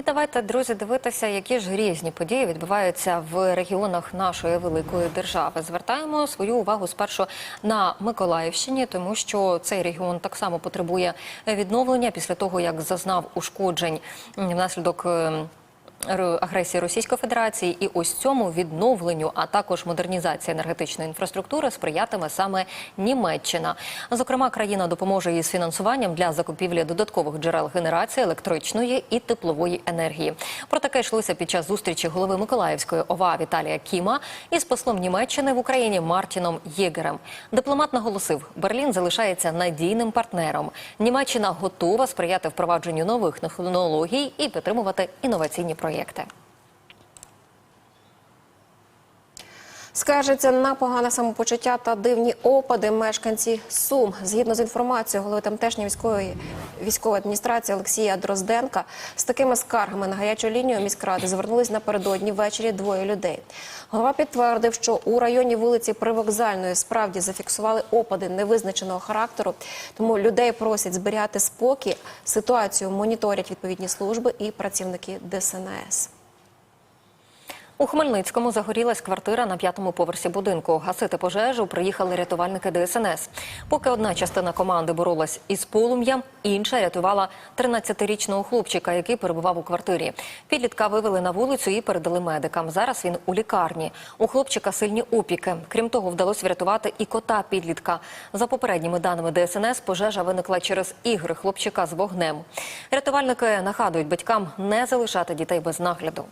І давайте, друзі, дивитися, які ж різні події відбуваються в регіонах нашої великої держави. Звертаємо свою увагу спершу на Миколаївщині, тому що цей регіон так само потребує відновлення після того, як зазнав ушкоджень внаслідок. Агресії Російської Федерації, і ось цьому відновленню, а також модернізації енергетичної інфраструктури сприятиме саме Німеччина. Зокрема, країна допоможе із фінансуванням для закупівлі додаткових джерел генерації електричної і теплової енергії. Про таке йшлося під час зустрічі голови Миколаївської ОВА Віталія Кіма із послом Німеччини в Україні Мартіном Єгерем. Дипломат наголосив, Берлін залишається надійним партнером. Німеччина готова сприяти впровадженню нових технологій і підтримувати інноваційні projekte Скаржаться на погане самопочуття та дивні опади мешканці Сум. Згідно з інформацією голови тамтешньої військової військової адміністрації Олексія Дрозденка, з такими скаргами на гарячу лінію міськради звернулись напередодні ввечері двоє людей. Голова підтвердив, що у районі вулиці Привокзальної справді зафіксували опади невизначеного характеру. Тому людей просять зберігати спокій. Ситуацію моніторять відповідні служби і працівники ДСНС. У Хмельницькому загорілась квартира на п'ятому поверсі будинку. Гасити пожежу приїхали рятувальники ДСНС. Поки одна частина команди боролась із полум'ям, інша рятувала 13-річного хлопчика, який перебував у квартирі. Підлітка вивели на вулицю і передали медикам. Зараз він у лікарні. У хлопчика сильні опіки. Крім того, вдалося врятувати і кота підлітка. За попередніми даними ДСНС, пожежа виникла через ігри хлопчика з вогнем. Рятувальники нагадують батькам не залишати дітей без нагляду.